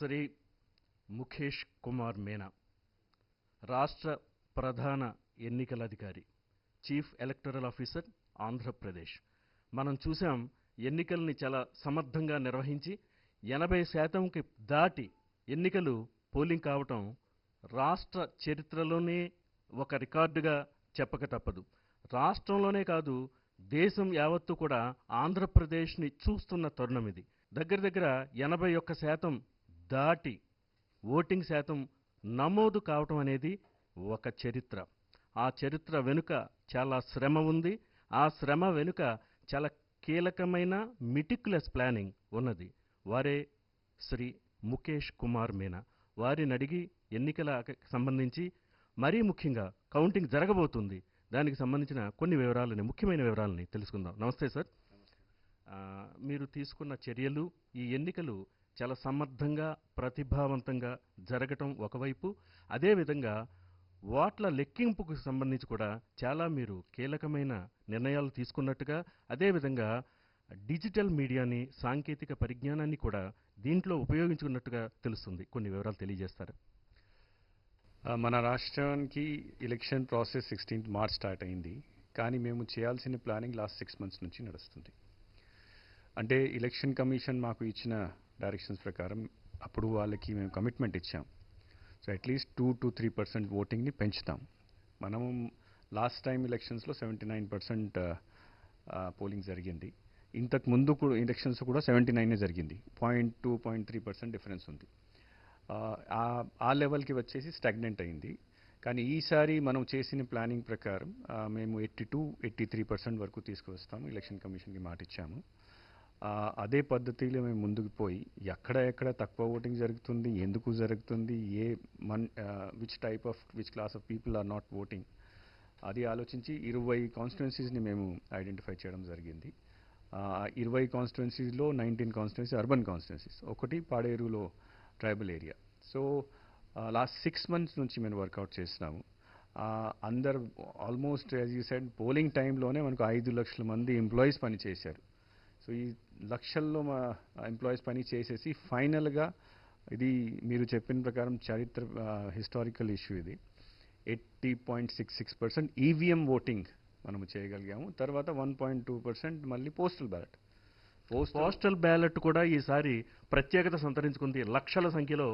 శ్రీ ముఖేష్ కుమార్ మీనా రాష్ట్ర ప్రధాన ఎన్నికల అధికారి చీఫ్ ఎలక్టరల్ ఆఫీసర్ ఆంధ్రప్రదేశ్. మనం చూసాం ఎన్నికల్ని చాలా సమర్థంగా నిర్వహించి ఎనభై శాతంకి దాటి ఎన్నికలు పోలింగ్ కావటం రాష్ట్ర చరిత్రలోనే ఒక రికార్డుగా చెప్పక తప్పదు. రాష్ట్రంలోనే కాదు దేశం యావత్తు కూడా ఆంధ్రప్రదేశ్ని చూస్తున్న తరుణం ఇది. దగ్గర దగ్గర ఎనభై ఒక్క శాతం దాటి ఓటింగ్ శాతం నమోదు కావటం అనేది ఒక చరిత్ర. ఆ చరిత్ర వెనుక చాలా శ్రమ ఉంది. ఆ శ్రమ వెనుక చాలా కీలకమైన మిటిక్యులస్ ప్లానింగ్ ఉన్నది. వారే శ్రీ ముఖేష్ కుమార్ మీనా. వారిని అడిగి ఎన్నికల సంబంధించి మరీ ముఖ్యంగా కౌంటింగ్ జరగబోతుంది. దానికి సంబంధించిన కొన్ని వివరాలని ముఖ్యమైన వివరాలని తెలుసుకుందాం. నమస్తే సార్. మీరు తీసుకున్న చర్యలు ఈ ఎన్నికలు చాలా సమర్థంగా ప్రతిభావంతంగా జరగటం ఒకవైపు అదేవిధంగా ఓట్ల లెక్కింపుకు సంబంధించి కూడా చాలా మీరు కీలకమైన నిర్ణయాలు తీసుకున్నట్టుగా అదేవిధంగా డిజిటల్ మీడియాని సాంకేతిక పరిజ్ఞానాన్ని కూడా దీంట్లో ఉపయోగించుకున్నట్టుగా తెలుస్తుంది. కొన్ని వివరాలు తెలియజేస్తారు? మన రాష్ట్రానికి election process sixteenth March start అయింది. కానీ మేము చేయాల్సిన ప్లానింగ్ లాస్ట్ సిక్స్ మంత్స్ నుంచి నడుస్తుంది. అంటే ఎలక్షన్ కమిషన్ మాకు ఇచ్చిన డైరెక్షన్స్ ప్రకారం అప్పుడు వాళ్ళకి మేము కమిట్మెంట్ ఇచ్చాం. So atleast two to three percent ఓటింగ్ని పెంచుతాం. మనం లాస్ట్ టైం ఎలక్షన్స్లో సెవెంటీ నైన్ పర్సెంట్ పోలింగ్ జరిగింది. ఇంతకు ముందు కూడా ఎలక్షన్స్ కూడా సెవెంటీ నైనే జరిగింది. Point two point three percent difference ఉంది. ఆ, ఆ- లెవెల్కి వచ్చేసి స్టాగ్నెంట్ అయింది. కానీ ఈసారి మనం చేసిన ప్లానింగ్ ప్రకారం మేము eighty two eighty three percent వరకు తీసుకువస్తాము. ఎలక్షన్ కమిషన్కి మాట ఇచ్చాము అదే పద్ధతిలో మేము ముందుకు పోయి ఎక్కడ ఎక్కడ తక్కువ ఓటింగ్ జరుగుతుంది ఎందుకు జరుగుతుంది I mean which type of which class of people are not voting అది ఆలోచించి ఇరవై కాన్స్టిట్యున్సీస్ని మేము ఐడెంటిఫై చేయడం జరిగింది. ఇరవై కాన్స్టిట్యున్సీస్లో నైన్టీన్ కాన్స్టిట్యున్సీ అర్బన్ కాన్స్టిట్యున్సీస్ ఒకటి పాడేరులో tribal area so last six months నుంచి మేము వర్కౌట్ చేస్తున్నాము. అందరు almost as you said polling టైంలోనే మనకు ఐదు లక్షల మంది ఎంప్లాయీస్ పని చేశారు సో ఈ లక్షల్లో మా ఎంప్లాయీస్ పని చేసేసి ఫైనల్గా ఇది మీరు చెప్పిన ప్రకారం చరిత్ర హిస్టారికల్ ఇష్యూ ఇది. Eighty point six six percent EVM voting మనము చేయగలిగాము. తర్వాత వన్ పాయింట్ టూ పర్సెంట్ మళ్ళీ postal ballot postal postal ballot కూడా ఈసారి ప్రత్యేకత సంతరించుకుంది. లక్షల సంఖ్యలో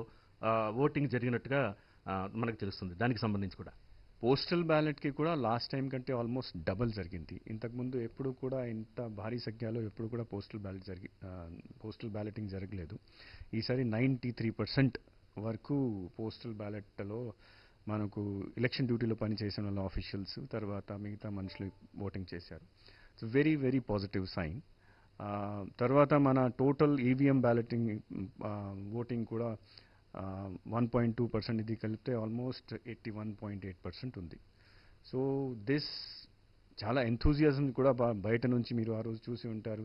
ఓటింగ్ జరిగినట్టుగా మనకు తెలుస్తుంది. దానికి సంబంధించి కూడా. పోస్టల్ బ్యాలెట్కి కూడా లాస్ట్ టైం కంటే ఆల్మోస్ట్ డబల్ జరిగింది. ఇంతకుముందు ఎప్పుడు కూడా ఇంత భారీ సంఖ్యలో ఎప్పుడు కూడా పోస్టల్ బ్యాలెట్ జరిగి పోస్టల్ బ్యాలెటింగ్ జరగలేదు. ఈసారి నైంటీ త్రీ పర్సెంట్ వరకు పోస్టల్ బ్యాలెట్లో మనకు ఎలక్షన్ డ్యూటీలో పనిచేసిన వాళ్ళ ఆఫీషియల్స్ తర్వాత మిగతా మనుషులు ఓటింగ్ చేశారు. So very very positive sign తర్వాత మన టోటల్ ఈవీఎం బ్యాలెటింగ్ ఓటింగ్ కూడా వన్ పాయింట్ టూ పర్సెంట్ ఇది కలిపితే almost eighty one point eight percent ఉంది. సో దిస్ చాలా ఎంథూజియాజం కూడా బయట నుంచి మీరు ఆ రోజు చూసి ఉంటారు.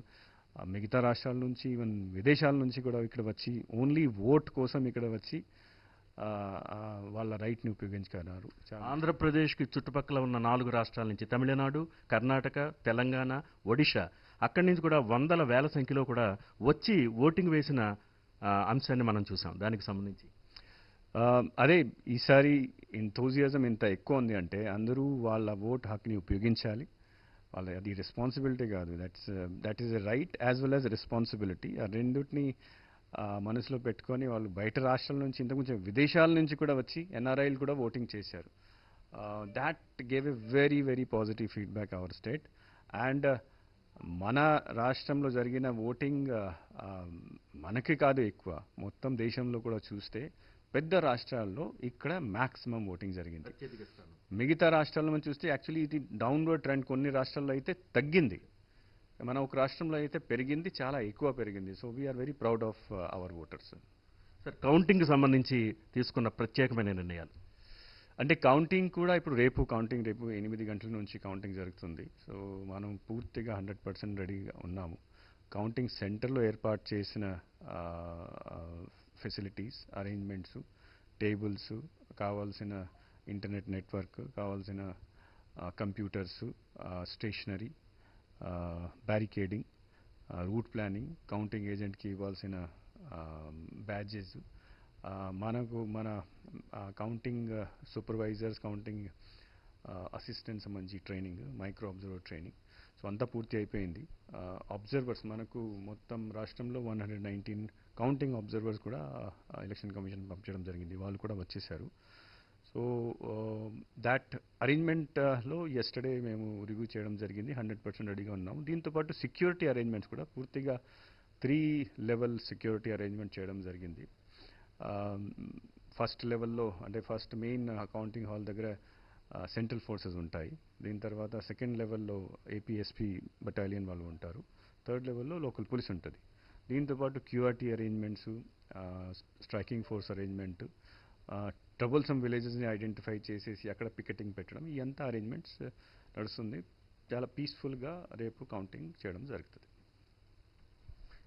మిగతా రాష్ట్రాల నుంచి ఈవెన్ విదేశాల నుంచి కూడా ఇక్కడ వచ్చి ఓన్లీ ఓట్ కోసం ఇక్కడ వచ్చి వాళ్ళ రైట్ని ఉపయోగించుకున్నారు. ఆంధ్రప్రదేశ్కి చుట్టుపక్కల ఉన్న నాలుగు రాష్ట్రాల నుంచి తమిళనాడు కర్ణాటక తెలంగాణ ఒడిషా అక్కడి నుంచి కూడా వందల వేల సంఖ్యలో కూడా వచ్చి ఓటింగ్ వేసిన అంశాన్ని మనం చూసాం. దానికి సంబంధించి. అదే ఈసారి ఎంతోజియాజం ఇంత ఎక్కువ ఉంది అంటే అందరూ వాళ్ళ ఓట్ హక్ని ఉపయోగించాలి. వాళ్ళ అది రెస్పాన్సిబిలిటీ కాదు. That's that is a right as well as responsibility ఆ రెండింటిని మనసులో పెట్టుకొని వాళ్ళు బయట రాష్ట్రాల నుంచి ఇంత కొంచెం విదేశాల నుంచి కూడా వచ్చి ఎన్ఆర్ఐలు కూడా ఓటింగ్ చేశారు. That gave a very very positive feedback our state and మన రాష్ట్రంలో జరిగిన ఓటింగ్ మనకి కాదు ఎక్కువ. మొత్తం దేశంలో కూడా చూస్తే పెద్ద రాష్ట్రాల్లో ఇక్కడ మ్యాక్సిమం ఓటింగ్ జరిగింది. మిగతా రాష్ట్రాల్లో మనం చూస్తే యాక్చువల్లీ ఇది డౌన్వర్డ్ ట్రెండ్ కొన్ని రాష్ట్రాల్లో అయితే తగ్గింది. మన ఒక రాష్ట్రంలో అయితే పెరిగింది చాలా ఎక్కువ పెరిగింది. So we are very proud of our voters sir counting సంబంధించి తీసుకున్న ప్రత్యేకమైన నిర్ణయాలు. అంటే కౌంటింగ్ కూడా ఇప్పుడు రేపు కౌంటింగ్ రేపు ఎనిమిది గంటల నుంచి కౌంటింగ్ జరుగుతుంది. సో మనం పూర్తిగా హండ్రెడ్ పర్సెంట్ రెడీగా ఉన్నాము. కౌంటింగ్ సెంటర్లో ఏర్పాటు చేసిన ఫెసిలిటీస్ అరేంజ్మెంట్స్ టేబుల్స్ కావాల్సిన ఇంటర్నెట్ నెట్వర్క్ కావాల్సిన computers stationery barricading route planning counting ఏజెంట్కి ఇవ్వాల్సిన బ్యాడ్జెస్ మనకు మన కౌంటింగ్ సూపర్వైజర్స్ కౌంటింగ్ అసిస్టెంట్స్ మంచి training micro observer training so అంతా పూర్తి అయిపోయింది. అబ్జర్వర్స్ మనకు మొత్తం రాష్ట్రంలో one hundred nineteen counting observers కూడా ఎలక్షన్ కమిషన్ పంపించడం జరిగింది. వాళ్ళు కూడా వచ్చేసారు. సో దాట్ అరేంజ్మెంట్లో ఎస్టర్డే మేము రివ్యూ చేయడం జరిగింది. హండ్రెడ్ పర్సెంట్ రెడీగా ఉన్నాము దీంతోపాటు సెక్యూరిటీ అరేంజ్మెంట్స్ కూడా పూర్తిగా త్రీ లెవెల్ సెక్యూరిటీ అరేంజ్మెంట్ చేయడం జరిగింది. ఫస్ట్ లెవెల్లో అంటే ఫస్ట్ మెయిన్ అకౌంటింగ్ హాల్ దగ్గర సెంట్రల్ ఫోర్సెస్ ఉంటాయి. దీని తర్వాత సెకండ్ లెవెల్లో ఏపీఎస్పీ బటాలియన్ వాళ్ళు ఉంటారు. థర్డ్ లెవెల్లో లోకల్ పోలీస్ ఉంటుంది. దీంతోపాటు QRT arrangements striking force arrangement troublesome విలేజెస్ని identify చేసేసి అక్కడ పికెటింగ్ పెట్టడం ఈ అరేంజ్మెంట్స్ నడుస్తుంది. చాలా పీస్ఫుల్గా రేపు కౌంటింగ్ చేయడం జరుగుతుంది.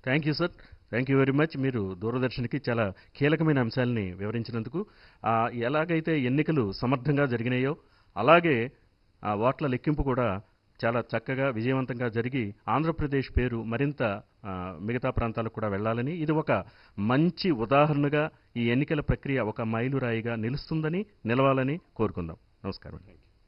Thank you sir. Thank you very much. మీరు దూరదర్శన్కి చాలా కీలకమైన అంశాలని వివరించినందుకు. ఎలాగైతే ఎన్నికలు సమర్థంగా జరిగినాయో అలాగే ఆ ఓట్ల లెక్కింపు కూడా చాలా చక్కగా విజయవంతంగా జరిగి ఆంధ్రప్రదేశ్ పేరు మరింత మిగతా ప్రాంతాలకు కూడా వెళ్ళాలని ఇది ఒక మంచి ఉదాహరణగా ఈ ఎన్నికల ప్రక్రియ ఒక మైలురాయిగా నిలుస్తుందని నిలవాలని కోరుకుందాం. నమస్కారం